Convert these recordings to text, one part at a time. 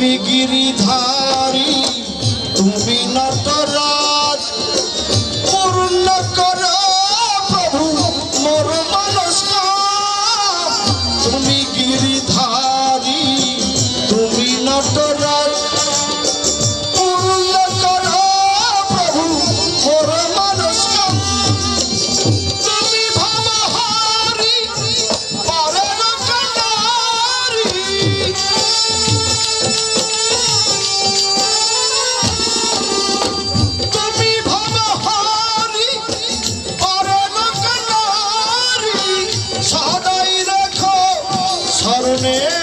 তুমি গিরিধারী তুমি নটরাজ পূর্ণ কর প্রভু মোর মনস্কাম তুমি গিরিধারী তুমি নটরাজ সদাই রাখো স্মরণের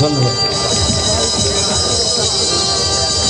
Sanırım.